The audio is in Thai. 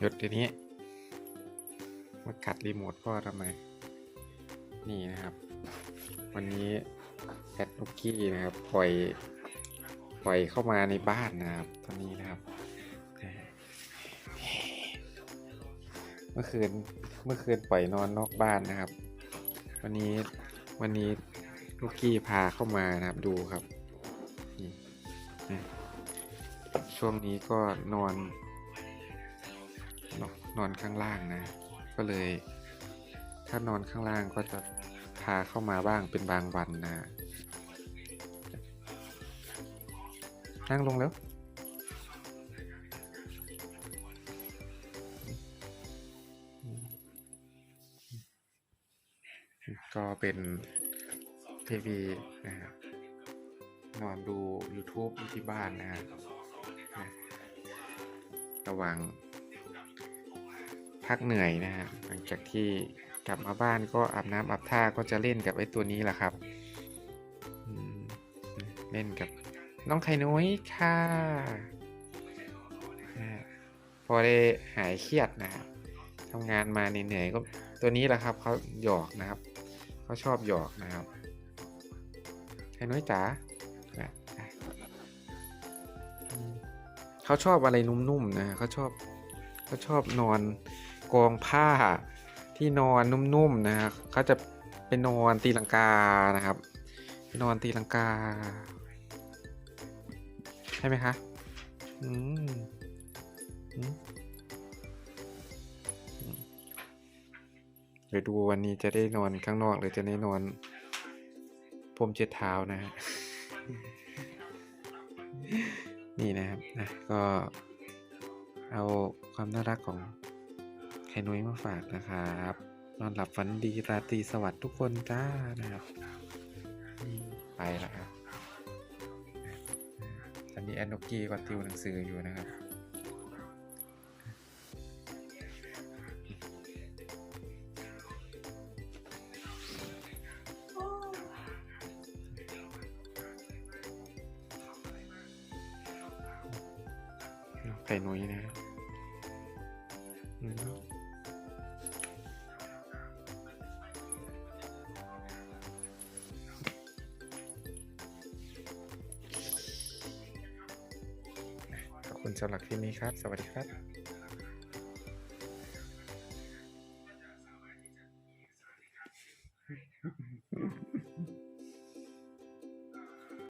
หยุดทีนี้มากัดรีโมทพ่อทำไม นี่นะครับ วันนี้แอดนุกกี้นะครับ ปล่อย ปล่อยเข้ามาในบ้านนะครับ ตอนนี้นะครับ เมื่อคืน เมื่อคืนปล่อยนอนนอกบ้านนะครับ วันนี้ วันนี้ลูกกี้พาเข้ามานะครับดูครับ ช่วงนี้ก็นอน นอนข้างล่างนะ ก็เลย ถ้านอนข้างล่างก็จะพาเข้ามาบ้างเป็นบางวันนะ นั่งลงแล้วก็เป็นทีวีนะครับนอนดู YouTube อยู่ที่บ้านนะครับนะระหว่าง พักเหนื่อยนะฮะหลังจากที่กลับมาบ้านก็อาบน้ำอาบท่าก็จะเล่นกับไอ้ตัวนี้แหละครับเล่นกับน้องไข่นุ้ยค่ะพอได้หายเครียดนะครับทำงานมาเหนื่อยๆก็ตัวนี้แหละครับเขาหยอกนะครับเขาชอบหยอกนะครับไข่นุ้ยจ๋าเขาชอบอะไรนุ่มๆนะเขาชอบเขาชอบนอน กองผ้าที่นอนนุ่มๆนะฮะเขาจะไปนอนตีลังกานะครับไปนอนตีลังกาใช่ไหมคะอืมเดี๋ยวดูวันนี้จะได้นอนข้างนอกหรือจะได้นอนพรมเช็ดเท้านะฮะนี่นะครับนะก็เอาความน่ารักของ ไข่นุ้ยมาฝากนะครับนอนหลับฝันดีราตรีสวัสดิ์ทุกคนจ้านะครับไปล้วครับตอนนี้แอนนกกี้ก็ติวหนังสืออยู่นะครับไข่นุ้ยนะครับ คุณสำหรับคลิปนี้ครับ สวัสดีครับ